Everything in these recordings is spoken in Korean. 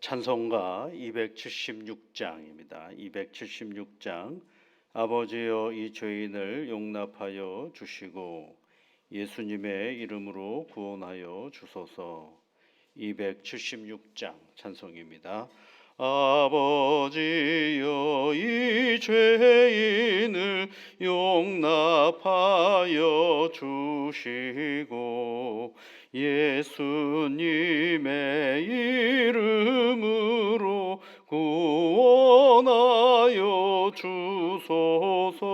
찬송가 276장입니다. 276장 아버지여 이 죄인을 용납하여 주시고 예수님의 이름으로 구원하여 주소서 276장 찬송입니다. 아버지여 이 죄인을 용납하여 주시고 예수님의 이름으로 구원하여 주소서.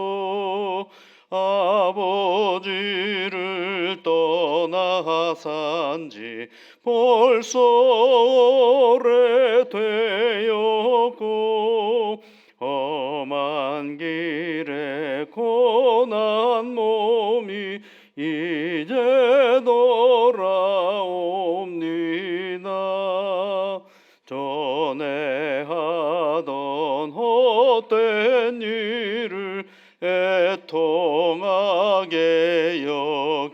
아버지를 떠나산 지 벌써 오래되었고 험한 길에 고난 몸 돌아옵니다. 전에 하던 헛된 일을 애통하게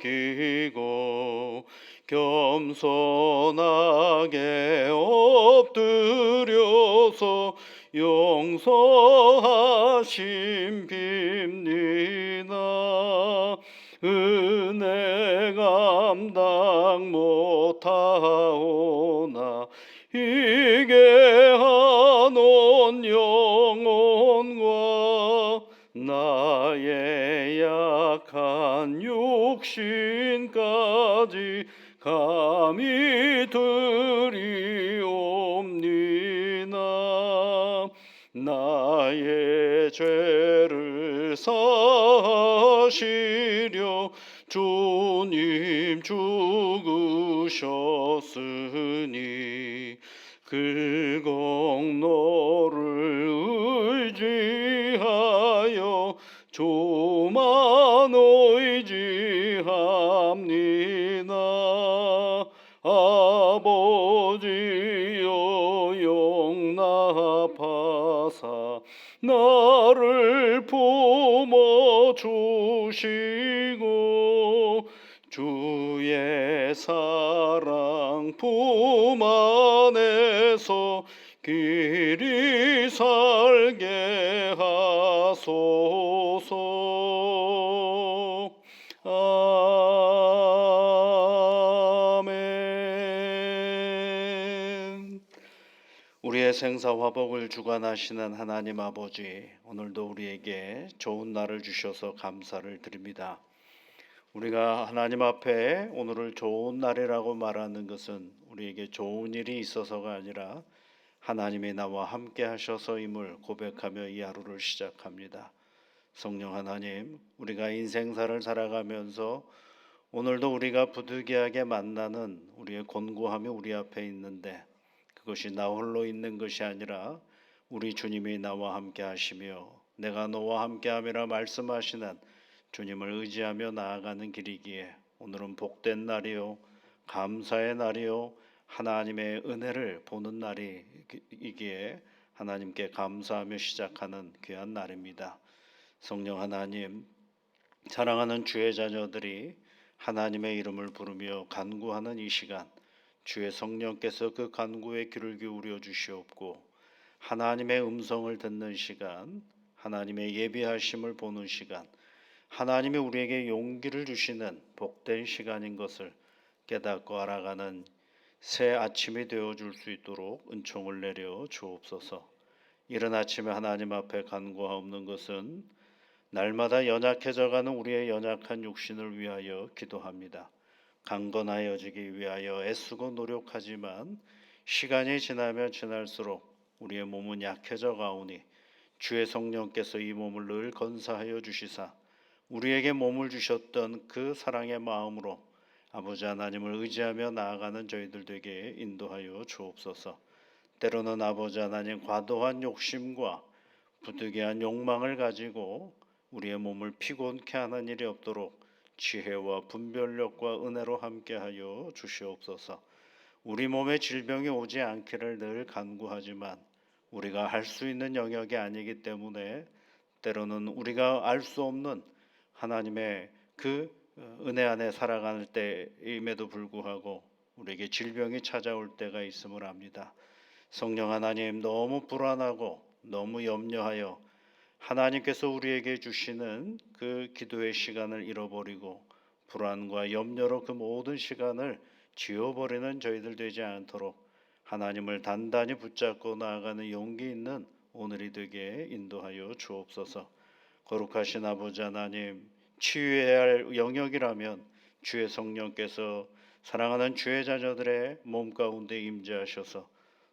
여기고 겸손하게 엎드려서 용서하심 빕 감당 못하오나. 이게 한온 영혼과 나의 약한 육신까지 감히 드리옵니다. 나의 죄를 사시려 주님 죽으셨으니 그 공로를 의지하여 주만 의지합니다. 아버지여 용납하사 나를 품어 주시 사랑 품 안에서 길이 살게 하소서 아멘 우리의 생사 화복을 주관하시는 하나님 아버지 오늘도 우리에게 좋은 날을 주셔서 감사를 드립니다. 우리가 하나님 앞에 오늘을 좋은 날이라고 말하는 것은 우리에게 좋은 일이 있어서가 아니라 하나님이 나와 함께 하셔서임을 고백하며 이 하루를 시작합니다. 성령 하나님, 우리가 인생사를 살아가면서 오늘도 우리가 부득이하게 만나는 우리의 곤고함이 우리 앞에 있는데 그것이 나 홀로 있는 것이 아니라 우리 주님이 나와 함께 하시며 내가 너와 함께 함이라 말씀하시는 주님을 의지하며 나아가는 길이기에 오늘은 복된 날이요 감사의 날이요 하나님의 은혜를 보는 날이기에 하나님께 감사하며 시작하는 귀한 날입니다. 성령 하나님 사랑하는 주의 자녀들이 하나님의 이름을 부르며 간구하는 이 시간 주의 성령께서 그 간구에 귀를 기울여 주시옵고 하나님의 음성을 듣는 시간 하나님의 예비하심을 보는 시간 하나님이 우리에게 용기를 주시는 복된 시간인 것을 깨닫고 알아가는 새 아침이 되어 줄 수 있도록 은총을 내려 주옵소서. 이른 아침에 하나님 앞에 간구하옵는 것은 날마다 연약해져 가는 우리의 연약한 육신을 위하여 기도합니다. 강건하여지기 위하여 애쓰고 노력하지만 시간이 지나면 지날수록 우리의 몸은 약해져 가오니 주의 성령께서 이 몸을 늘 건사하여 주시사 우리에게 몸을 주셨던 그 사랑의 마음으로 아버지 하나님을 의지하며 나아가는 저희들 되게 인도하여 주옵소서. 때로는 아버지 하나님 과도한 욕심과 부득이한 욕망을 가지고 우리의 몸을 피곤케 하는 일이 없도록 지혜와 분별력과 은혜로 함께하여 주시옵소서. 우리 몸에 질병이 오지 않기를 늘 간구하지만 우리가 할 수 있는 영역이 아니기 때문에 때로는 우리가 알 수 없는 하나님의 그 어, 은혜 안에 살아갈 때임에도 불구하고 우리에게 질병이 찾아올 때가 있음을 압니다. 성령 하나님 너무 불안하고 너무 염려하여 하나님께서 우리에게 주시는 그 기도의 시간을 잃어버리고 불안과 염려로 그 모든 시간을 지워버리는 저희들 되지 않도록 하나님을 단단히 붙잡고 나아가는 용기 있는 오늘이 되게 인도하여 주옵소서. 거룩하신 아버지 하나님, 치유해야 할 영역이라면 주의 성령께서 사랑하는 주의 자녀들의 몸 가운데 임재하셔서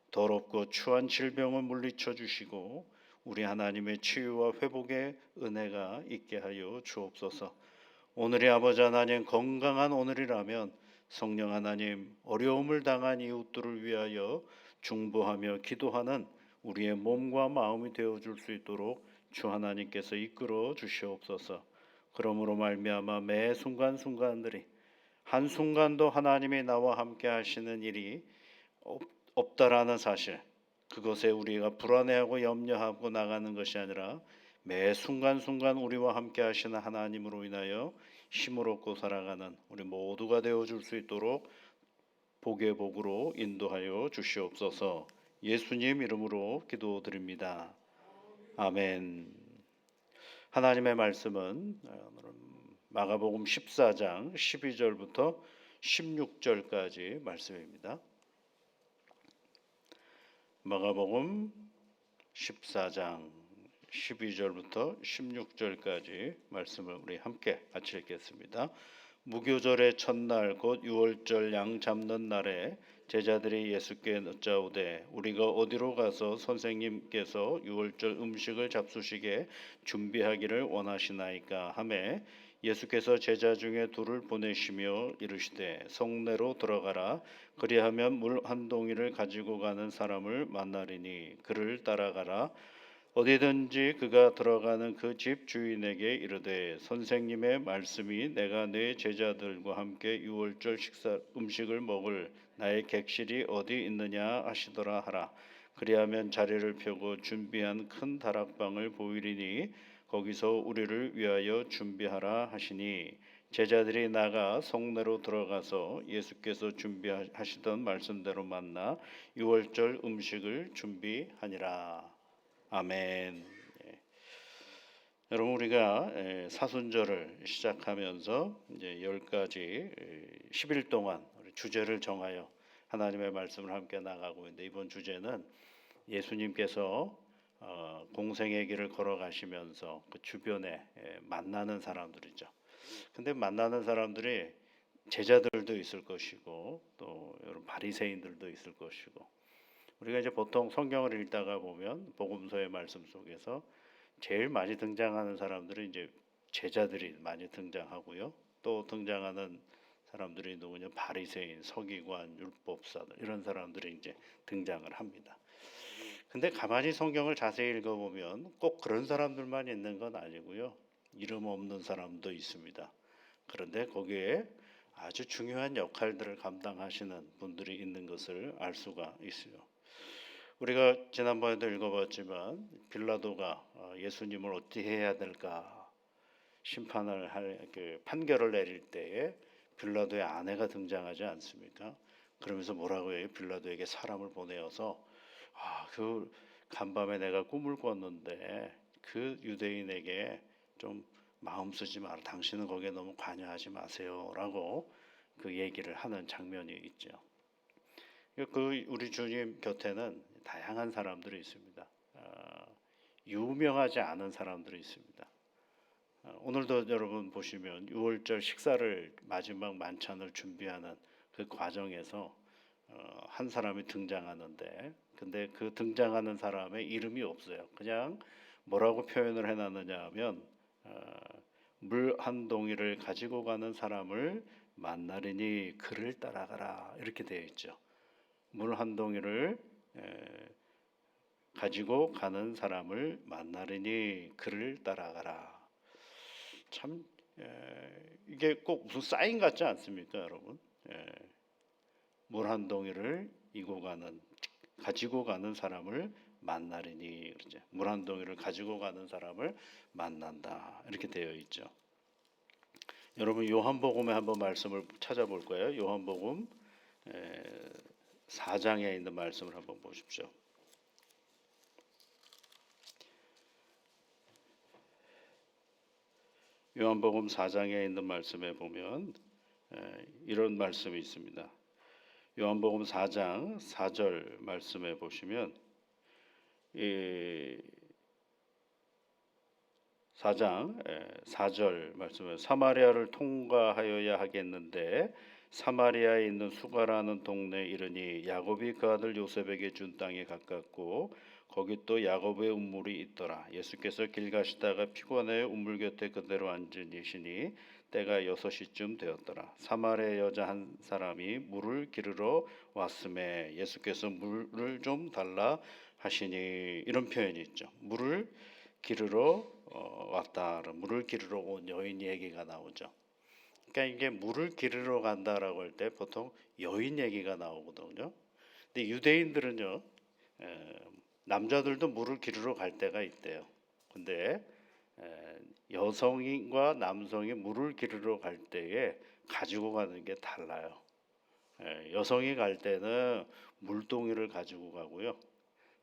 더럽고 추한 질병을 물리쳐 주시고 우리 하나님의 치유와 회복의 은혜가 있게 하여 주옵소서. 오늘이 아버지 하나님 건강한 오늘이라면 성령 하나님 어려움을 당한 이웃들을 위하여 중보하며 기도하는 우리의 몸과 마음이 되어 줄 수 있도록 주 하나님께서 이끌어 주시옵소서. 그러므로 말미암아 매 순간순간들이 한 순간도 하나님이 나와 함께 하시는 일이 없- 없다라는 사실 그것에 우리가 불안해하고 염려하고 나가는 것이 아니라 매 순간순간 우리와 함께 하시는 하나님으로 인하여 힘을 얻고 살아가는 우리 모두가 되어 줄 수 있도록 복의 복으로 인도하여 주시옵소서. 예수님 이름으로 기도드립니다. 아멘. 하나님의 말씀은 어, 마가복음 14장 12절부터 16절까지 말씀입니다. 마가복음 14장 12절부터 16절까지 말씀을 우리 함께 같이 읽겠습니다. 무교절의 첫날 곧 유월절 양 잡는 날에 제자들이 예수께 여짜오되 우리가 어디로 가서 선생님께서 유월절 음식을 잡수시게 준비하기를 원하시나이까 하매 예수께서 제자 중에 둘을 보내시며 이르시되 성내로 들어가라. 그리하면 물 한 동이를 가지고 가는 사람을 만나리니 그를 따라가라 어디든지 그가 들어가는 그 집 주인에게 이르되 선생님의 말씀이 내가 내 제자들과 함께 유월절 식사 음식을 먹을 나의 객실이 어디 있느냐 하시더라 하라 그리하면 자리를 펴고 준비한 큰 다락방을 보이리니 거기서 우리를 위하여 준비하라 하시니 제자들이 나가 성내로 들어가서 예수께서 준비하시던 말씀대로 만나 유월절 음식을 준비하니라. 아멘. 예. 여러분 우리가 예, 사순절을 시작하면서 이제 열 가지 10일 동안 우리 주제를 정하여 하나님의 말씀을 함께 나가고 있는데 이번 주제는 예수님께서 어, 공생의 길을 걸어가시면서 그 주변에 예, 만나는 사람들이죠. 근데 만나는 사람들이 제자들도 있을 것이고 또 여러분 바리새인들도 있을 것이고 우리가 이제 보통 성경을 읽다가 보면 복음서의 말씀 속에서 제일 많이 등장하는 사람들은 이제 제자들이 많이 등장하고요. 또 등장하는 사람들이 누구냐 바리새인, 서기관, 율법사들 이런 사람들이 이제 등장을 합니다. 근데 가만히 성경을 자세히 읽어보면 꼭 그런 사람들만 있는 건 아니고요. 이름 없는 사람도 있습니다. 그런데 거기에 아주 중요한 역할들을 감당하시는 분들이 있는 것을 알 수가 있어요. 우리가 지난번에도 읽어봤지만 빌라도가 어, 예수님을 어떻게 해야 될까 심판을 할 그 판결을 내릴 때에 빌라도의 아내가 등장하지 않습니까? 그러면서 뭐라고 해요? 빌라도에게 사람을 보내어서 아, 그 간밤에 내가 꿈을 꿨는데 그 유대인에게 좀 마음 쓰지 마라. 당신은 거기에 너무 관여하지 마세요라고 그 얘기를 하는 장면이 있죠. 그 우리 주님 곁에는 다양한 사람들이 있습니다. 아, 유명하지 않은 사람들이 있습니다. 아, 오늘도 여러분 보시면 6월절 식사를 마지막 만찬을 준비하는 그 과정에서 어, 한 사람이 등장하는데 근데 그 등장하는 사람의 이름이 없어요. 그냥 뭐라고 표현을 해놨느냐 하면 어, 물한 동이를 가지고 가는 사람을 만나리니 그를 따라가라 이렇게 되어 있죠. 물 한 동이를 에, 가지고 가는 사람을 만나리니 그를 따라가라. 참 에, 이게 꼭 무슨 사인 같지 않습니까, 여러분? 물한 동이를 이고 가는 가지고 가는 사람을 만나리니 그러죠. 물한 동이를 가지고 가는 사람을 만난다 이렇게 되어 있죠. 여러분 요한복음에 한번 말씀을 찾아볼 거예요. 요한복음 에, 4장에 있는 말씀을 한번 보십시오. 요한복음 4장에 있는 말씀에 보면 에, 이런 말씀이 있습니다. 요한복음 4장 4절 말씀에 보시면 이 4장 4절 말씀에 사마리아를 통과하여야 하겠는데 사마리아에 있는 수가라는 동네에 이르니 야곱이 그 아들 요셉에게 준 땅에 가깝고 거기 또 야곱의 우물이 있더라. 예수께서 길 가시다가 피곤해 우물 곁에 그대로 앉으시니 때가 여섯 시쯤 되었더라. 사마리아 여자 한 사람이 물을 기르러 왔음에 예수께서 물을 좀 달라 하시니 이런 표현이 있죠. 물을 기르러 어, 왔다. 물을 기르러 온 여인 얘기가 나오죠. 그러니까 이게 물을 기르러 간다라고 할 때 보통 여인 얘기가 나오거든요. 근데 유대인들은요, 에, 남자들도 물을 기르러 갈 때가 있대요. 근데 에, 여성과 남성이 물을 기르러 갈 때에 가지고 가는 게 달라요. 에, 여성이 갈 때는 물동이를 가지고 가고요.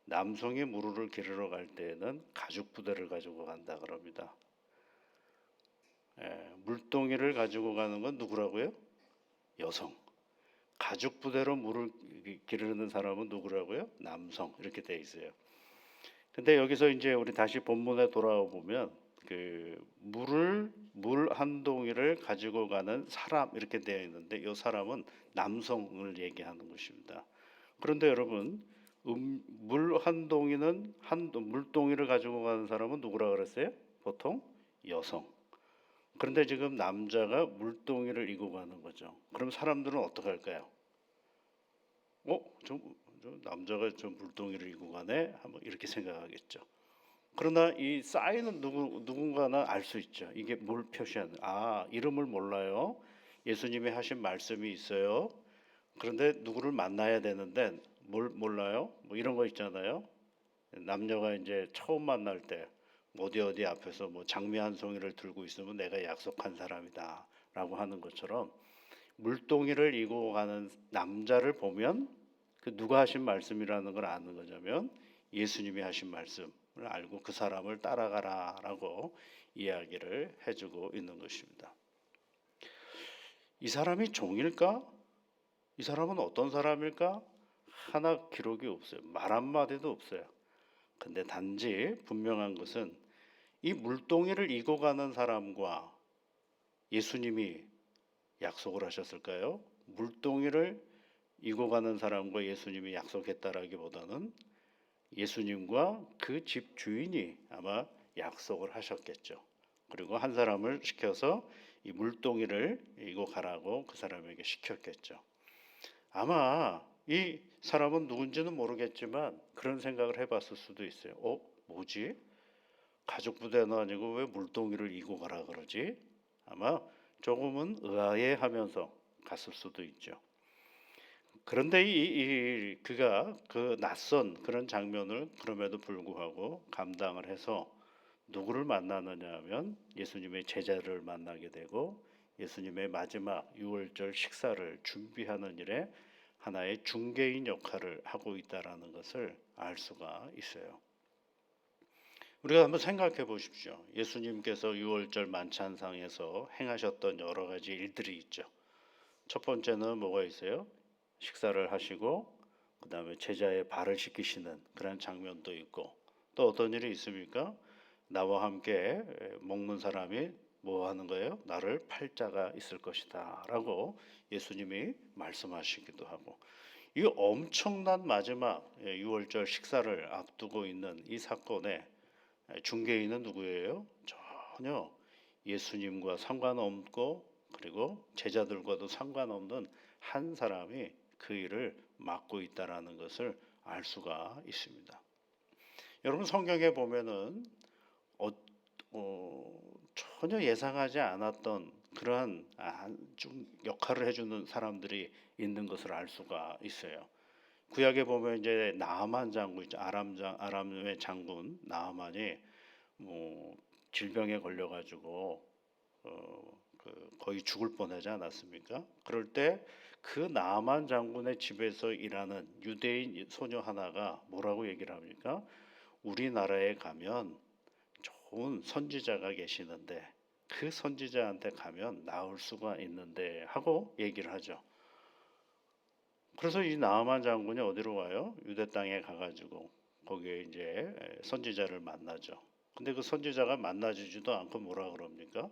남성이 물을 기르러 갈 때는 가죽 부대를 가지고 간다 그럽니다. 예, 물동이를 가지고 가는 건 누구라고요? 여성. 가죽 부대로 물을 기르는 사람은 누구라고요? 남성. 이렇게 돼 있어요. 근데 여기서 이제 우리 다시 본문에 돌아와 보면 그 물을 물 한 동이를 가지고 가는 사람 이렇게 되어 있는데 이 사람은 남성을 얘기하는 것입니다. 그런데 여러분 음, 물한 동이는 한 물동이를 가지고 가는 사람은 누구라 그랬어요? 보통 여성. 그런데 지금 남자가 물동이를 이고 가는 거죠. 그럼 사람들은 어떻게 할까요? 어, 저, 저 남자가 저 물동이를 이고 가네. 한번 이렇게 생각하겠죠. 그러나 이 사인은 누구 누군가는 알수 있죠. 이게 뭘 표시하는? 아, 이름을 몰라요. 예수님이 하신 말씀이 있어요. 그런데 누구를 만나야 되는데 뭘 몰라요? 뭐 이런 거 있잖아요. 남녀가 이제 처음 만날 때 어디 어디 앞에서 뭐 장미 한 송이를 들고 있으면 내가 약속한 사람이다라고 하는 것처럼 물동이를 이고 가는 남자를 보면 그 누가 하신 말씀이라는 걸 아는 거냐면 예수님이 하신 말씀을 알고 그 사람을 따라가라라고 이야기를 해주고 있는 것입니다. 이 사람이 종일까? 이 사람은 어떤 사람일까? 하나 기록이 없어요. 말 한마디도 없어요. 근데 단지 분명한 것은 이 물동이를 이고 가는 사람과 예수님이 약속을 하셨을까요? 물동이를 이고 가는 사람과 예수님이 약속했다라기보다는 예수님과 그 집 주인이 아마 약속을 하셨겠죠. 그리고 한 사람을 시켜서 이 물동이를 이고 가라고 그 사람에게 시켰겠죠. 아마 이 사람은 누군지는 모르겠지만 그런 생각을 해봤을 수도 있어요. 어, 뭐지? 가족 부대는 아니고 왜 물동이를 이고 가라 그러지? 아마 조금은 의아해하면서 갔을 수도 있죠. 그런데 이, 이 그가 그 낯선 그런 장면을 그럼에도 불구하고 감당을 해서 누구를 만나느냐 하면 예수님의 제자를 만나게 되고 예수님의 마지막 유월절 식사를 준비하는 일에 하나의 중개인 역할을 하고 있다라는 것을 알 수가 있어요. 우리가 한번 생각해 보십시오. 예수님께서 유월절 만찬상에서 행하셨던 여러 가지 일들이 있죠. 첫 번째는 뭐가 있어요? 식사를 하시고 그 다음에 제자의 발을 씻기시는 그런 장면도 있고 또 어떤 일이 있습니까? 나와 함께 먹는 사람이 뭐 하는 거예요? 나를 팔자가 있을 것이다 라고 예수님이 말씀하시기도 하고 이 엄청난 마지막 유월절 식사를 앞두고 있는 이 사건에 중개인은 누구예요? 전혀 예수님과 상관없고 그리고 제자들과도 상관없는 한 사람이 그 일을 맡고 있다라는 것을 알 수가 있습니다. 여러분 성경에 보면은 어, 어, 전혀 예상하지 않았던 그러한 좀 역할을 해주는 사람들이 있는 것을 알 수가 있어요. 구약에 보면 이제 나만 장군 있죠. 아람 장 아람의 장군 나만이 뭐 질병에 걸려 가지고 어, 그 거의 죽을 뻔하지 않았습니까? 그럴 때 그 나만 장군의 집에서 일하는 유대인 소녀 하나가 뭐라고 얘기를 합니까? 우리나라에 가면 좋은 선지자가 계시는데 그 선지자한테 가면 나올 수가 있는데 하고 얘기를 하죠. 그래서 이 나아만 장군이 어디로 가요? 유대 땅에 가가지고 거기에 이제 선지자를 만나죠. 근데 그 선지자가 만나주지도 않고 뭐라 그럽니까?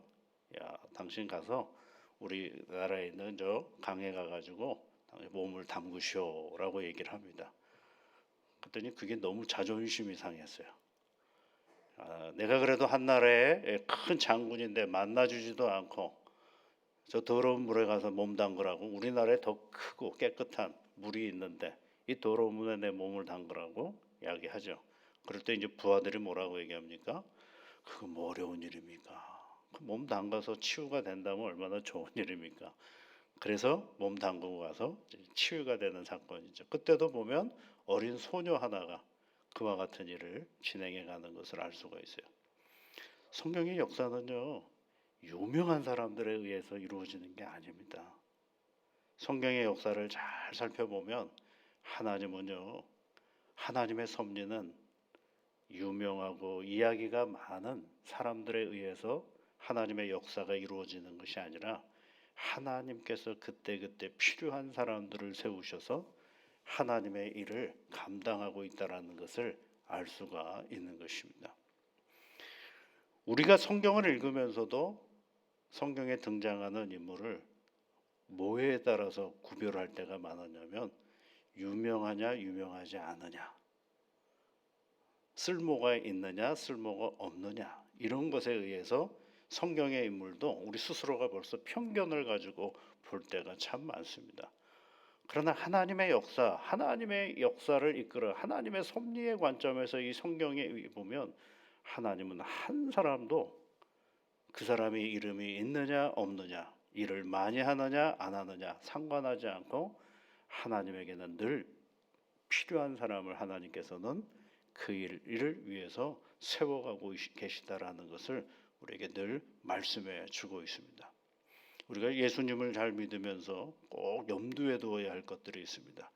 야, 당신 가서 우리 나라에 있는 저 강에 가가지고 몸을 담그시오라고 얘기를 합니다. 그랬더니 그게 너무 자존심이 상했어요. 아, 내가 그래도 한 나라의 큰 장군인데 만나주지도 않고 저 더러운 물에 가서 몸 담그라고 우리나라에 더 크고 깨끗한 물이 있는데 이 더러운 물에 내 몸을 담그라고 이야기하죠. 그럴 때 이제 부하들이 뭐라고 얘기합니까? 그거 뭐 어려운 일입니까? 그몸 담가서 치유가 된다면 얼마나 좋은 일입니까? 그래서 몸 담그고 가서 치유가 되는 사건이죠. 그때도 보면 어린 소녀 하나가 그와 같은 일을 진행해 가는 것을 알 수가 있어요. 성경의 역사는요. 유명한 사람들에 의해서 이루어지는 게 아닙니다. 성경의 역사를 잘 살펴보면 하나님은요. 하나님의 섭리는 유명하고 이야기가 많은 사람들에 의해서 하나님의 역사가 이루어지는 것이 아니라 하나님께서 그때그때 필요한 사람들을 세우셔서 하나님의 일을 감당하고 있다라는 것을 알 수가 있는 것입니다. 우리가 성경을 읽으면서도 성경에 등장하는 인물을 뭐에 따라서 구별할 때가 많았냐면 유명하냐 유명하지 않으냐 쓸모가 있느냐 쓸모가 없느냐 이런 것에 의해서 성경의 인물도 우리 스스로가 벌써 편견을 가지고 볼 때가 참 많습니다. 그러나 하나님의 역사, 하나님의 역사를 이끌어 하나님의 섭리의 관점에서 이 성경에 보면 하나님은 한 사람도 그 사람이 이름이 있느냐 없느냐, 일을 많이 하느냐 안 하느냐 상관하지 않고 하나님에게는 늘 필요한 사람을 하나님께서는 그 일을 위해서 세워가고 계시다라는 것을 우리에게 늘 말씀해 주고 있습니다. 우리가 예수님을 잘 믿으면서 꼭 염두에 두어야 할 것들이 있습니다.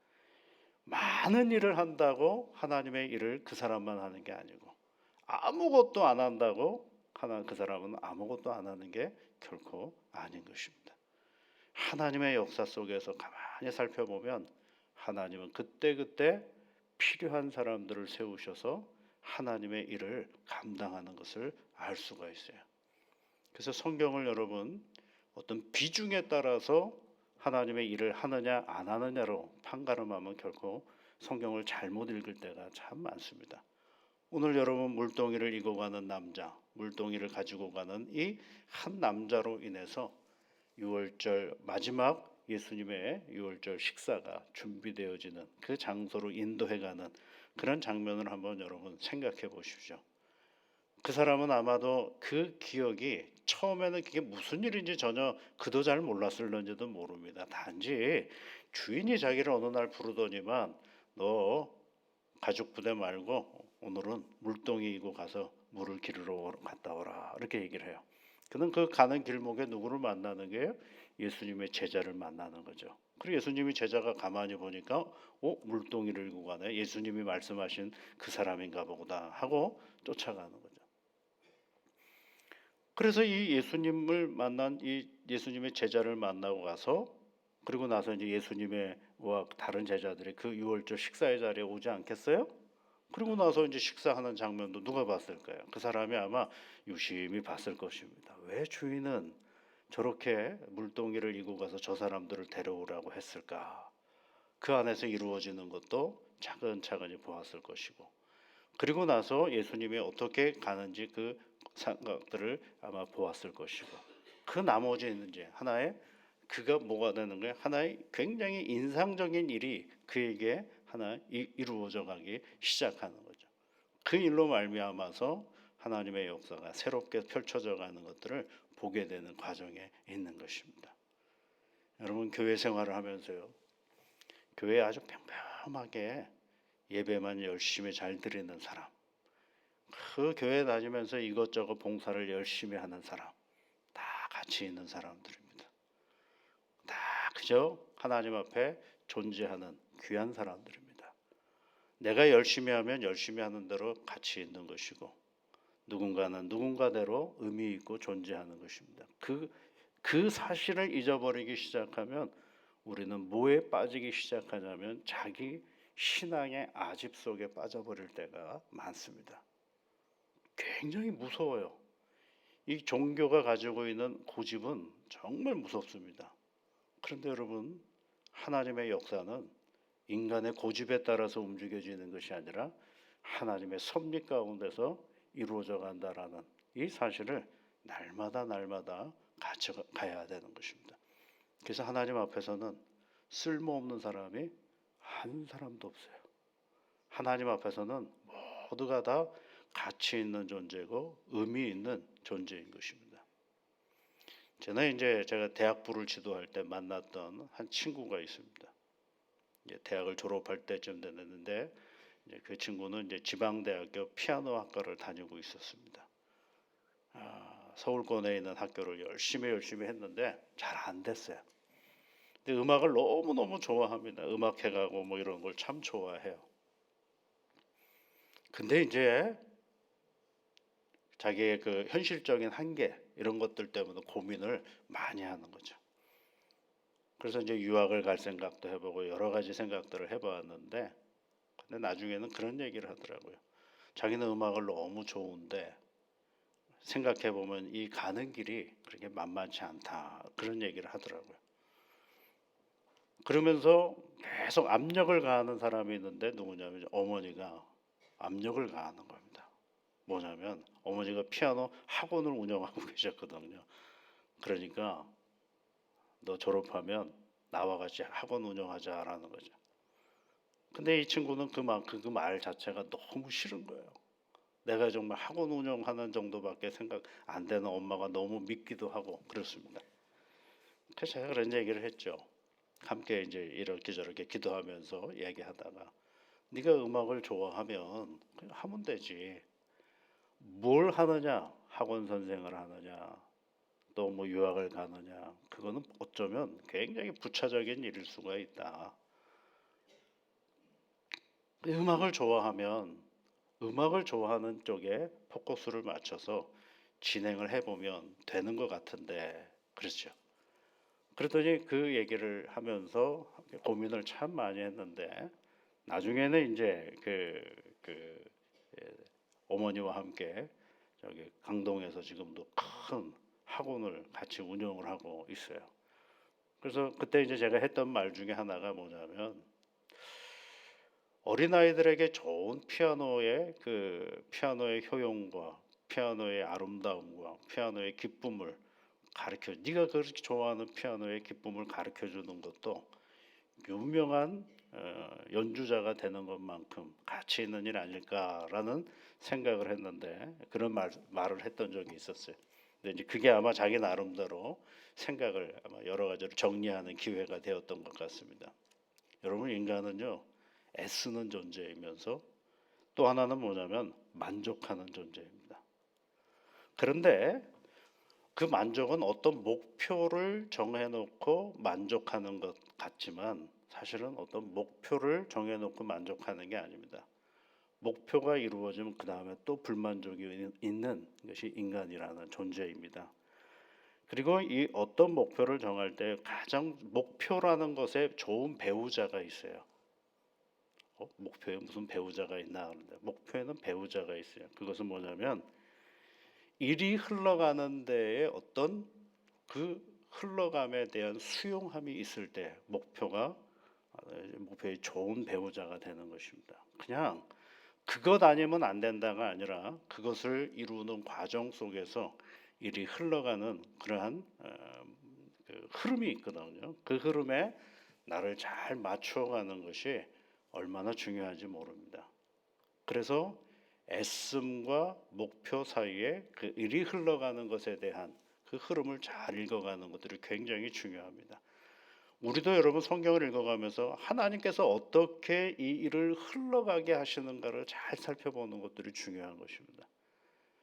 많은 일을 한다고 하나님의 일을 그 사람만 하는 게 아니고 아무것도 안 한다고 하나 그 사람은 아무것도 안 하는 게 결코 아닌 것입니다. 하나님의 역사 속에서 가만히 살펴보면 하나님은 그때그때 필요한 사람들을 세우셔서 하나님의 일을 감당하는 것을 알 수가 있어요. 그래서 성경을 여러분 어떤 비중에 따라서 하나님의 일을 하느냐 안 하느냐로 판가름하면 결코 성경을 잘못 읽을 때가 참 많습니다. 오늘 여러분 물동이를 이고 가는 남자, 물동이를 가지고 가는 이 한 남자로 인해서 6월절 마지막 예수님의 6월절 식사가 준비되어지는 그 장소로 인도해 가는 그런 장면을 한번 여러분 생각해 보십시오. 그 사람은 아마도 그 기억이 처음에는 그게 무슨 일인지 전혀 그도 잘 몰랐을런지도 모릅니다. 단지 주인이 자기를 어느 날 부르더니만 너 가죽 부대 말고 오늘은 물동이 이고 가서 물을 기르러 갔다 오라 이렇게 얘기를 해요. 그는 그 가는 길목에 누구를 만나는 게 예수님의 제자를 만나는 거죠. 그리고 예수님이 제자가 가만히 보니까 어 물동이를 이고 가네. 예수님이 말씀하신 그 사람인가 보다 하고 쫓아가는 거죠. 그래서 이 예수님을 만난 이 예수님의 제자를 만나고 가서 그리고 나서 이제 예수님의 와 다른 제자들이 그 유월절 식사의 자리에 오지 않겠어요? 그리고 나서 이제 식사하는 장면도 누가 봤을까요? 그 사람이 아마 유심히 봤을 것입니다. 왜 주인은 저렇게 물동이를 이고 가서 저 사람들을 데려오라고 했을까? 그 안에서 이루어지는 것도 차근차근히 보았을 것이고 그리고 나서 예수님이 어떻게 가는지 그 생각들을 아마 보았을 것이고 그 나머지는 이제 하나의 그가 뭐가 되는 거예요? 하나의 굉장히 인상적인 일이 그에게 하나 이루어져 가기 시작하는 거죠. 그 일로 말미암아서 하나님의 역사가 새롭게 펼쳐져 가는 것들을 보게 되는 과정에 있는 것입니다. 여러분 교회 생활을 하면서요. 교회 아주 평평하게 예배만 열심히 잘 드리는 사람. 그 교회 다니면서 이것저것 봉사를 열심히 하는 사람. 다 같이 있는 사람들입니다. 다 그저 하나님 앞에 존재하는 귀한 사람들입니다. 내가 열심히 하면 열심히 하는 대로 가치 있는 것이고 누군가는 누군가대로 의미 있고 존재하는 것입니다. 그, 그 사실을 잊어버리기 시작하면 우리는 뭐에 빠지기 시작하냐면 자기 신앙의 아집 속에 빠져버릴 때가 많습니다. 굉장히 무서워요. 이 종교가 가지고 있는 고집은 정말 무섭습니다. 그런데 여러분, 하나님의 역사는 인간의 고집에 따라서 움직여지는 것이 아니라 하나님의 섭리 가운데서 이루어져 간다라는 이 사실을 날마다 날마다 가져가야 되는 것입니다. 그래서 하나님 앞에서는 쓸모없는 사람이 한 사람도 없어요. 하나님 앞에서는 모두가 다 가치 있는 존재고 의미 있는 존재인 것입니다. 저는 이제 제가 대학부를 지도할 때 만났던 한 친구가 있습니다. 이제 대학을 졸업할 때쯤 됐는데 이제 그 친구는 이제 지방대학교 피아노 학과를 다니고 있었습니다. 아, 서울권에 있는 학교를 열심히 열심히 했는데 잘 안 됐어요. 근데 음악을 너무 너무 좋아합니다. 음악회 가고 뭐 이런 걸 참 좋아해요. 근데 이제 자기의 그 현실적인 한계 이런 것들 때문에 고민을 많이 하는 거죠. 그래서 이제 유학을 갈 생각도 해보고 여러 가지 생각들을 해봤는데 근데 나중에는 그런 얘기를 하더라고요. 자기는 음악을 너무 좋은데 생각해 보면 이 가는 길이 그렇게 만만치 않다 그런 얘기를 하더라고요. 그러면서 계속 압력을 가하는 사람이 있는데 누구냐면 어머니가 압력을 가하는 겁니다. 뭐냐면 어머니가 피아노 학원을 운영하고 계셨거든요. 그러니까 너 졸업하면 나와 같이 학원 운영하자라는 거죠. 근데 이 친구는 그만큼 그 말 자체가 너무 싫은 거예요. 내가 정말 학원 운영하는 정도밖에 생각 안 되는 엄마가 너무 믿기도 하고 그렇습니다. 그래서 제가 그런 얘기를 했죠. 함께 이제 이렇게 저렇게 기도하면서 얘기하다가 네가 음악을 좋아하면 하면 되지. 뭘 하느냐? 학원 선생을 하느냐? 또 뭐 유학을 가느냐? 그거는 어쩌면 굉장히 부차적인 일일 수가 있다. 음악을 좋아하면 음악을 좋아하는 쪽에 포커스를 맞춰서 진행을 해보면 되는 것 같은데 그렇죠. 그랬더니 그 얘기를 하면서 고민을 참 많이 했는데 나중에는 이제 그, 그 예, 어머니와 함께 저기 강동에서 지금도 큰 학원을 같이 운영을 하고 있어요. 그래서 그때 이제 제가 했던 말 중에 하나가 뭐냐면 어린아이들에게 좋은 피아노의 그 피아노의 효용과 피아노의 아름다움과 피아노의 기쁨을 가르쳐 네가 그렇게 좋아하는 피아노의 기쁨을 가르쳐 주는 것도 유명한 어, 연주자가 되는 것만큼 가치 있는 일 아닐까라는 생각을 했는데 그런 말, 말을 했던 적이 있었어요. 근데 이제 그게 아마 자기 나름대로 생각을 아마 여러 가지로 정리하는 기회가 되었던 것 같습니다. 여러분 인간은요 애쓰는 존재이면서 또 하나는 뭐냐면 만족하는 존재입니다. 그런데 그 만족은 어떤 목표를 정해놓고 만족하는 것 같지만 사실은 어떤 목표를 정해놓고 만족하는 게 아닙니다. 목표가 이루어지면 그 다음에 또 불만족이 있는 것이 인간이라는 존재입니다. 그리고 이 어떤 목표를 정할 때 가장 목표라는 것에 좋은 배우자가 있어요. 어? 목표에 무슨 배우자가 있나 그런데 목표에는 배우자가 있어요. 그것은 뭐냐면 일이 흘러가는 데에 어떤 그 흘러감에 대한 수용함이 있을 때 목표가 목표의 좋은 배우자가 되는 것입니다. 그냥 그것 아니면 안 된다가 아니라 그것을 이루는 과정 속에서 일이 흘러가는 그러한 어, 그 흐름이 있거든요. 그 흐름에 나를 잘 맞춰가는 것이 얼마나 중요한지 모릅니다. 그래서 애씀과 목표 사이에 그 일이 흘러가는 것에 대한 그 흐름을 잘 읽어가는 것들이 굉장히 중요합니다. 우리도 여러분 성경을 읽어가면서 하나님께서 어떻게 이 일을 흘러가게 하시는가를 잘 살펴보는 것들이 중요한 것입니다.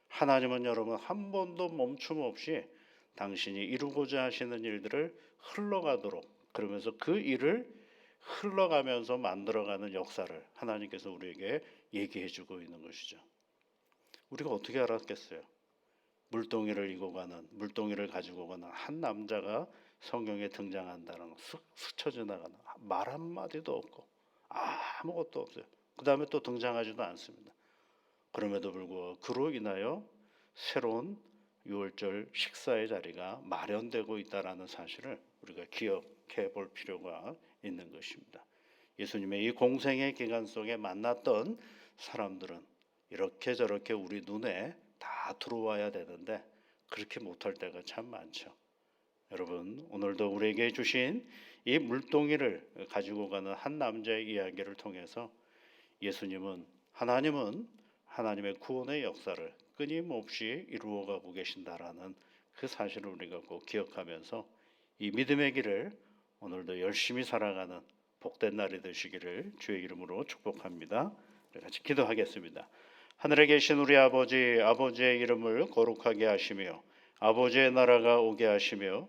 하나님은 여러분 한 번도 멈춤 없이 당신이 이루고자 하시는 일들을 흘러가도록 그러면서 그 일을 흘러가면서 만들어가는 역사를 하나님께서 우리에게 얘기해 주고 있는 것이죠. 우리가 어떻게 알았겠어요? 물동이를 이고 가는 물동이를 가지고 가는 한 남자가 성경에 등장한다는 거 슥 스쳐 지나가는 말 한마디도 없고 아무것도 없어요. 그 다음에 또 등장하지도 않습니다. 그럼에도 불구하고 그로 인하여 새로운 유월절 식사의 자리가 마련되고 있다라는 사실을 우리가 기억해 볼 필요가 있는 것입니다. 예수님의 이 공생의 기간 속에 만났던 사람들은 이렇게 저렇게 우리 눈에 다 들어와야 되는데 그렇게 못할 때가 참 많죠. 여러분 오늘도 우리에게 주신 이 물동이를 가지고 가는 한 남자의 이야기를 통해서 예수님은 하나님은 하나님의 구원의 역사를 끊임없이 이루어가고 계신다라는 그 사실을 우리가 꼭 기억하면서 이 믿음의 길을 오늘도 열심히 살아가는 복된 날이 되시기를 주의 이름으로 축복합니다. 같이 기도하겠습니다. 하늘에 계신 우리 아버지 아버지의 이름을 거룩하게 하시며 아버지의 나라가 오게 하시며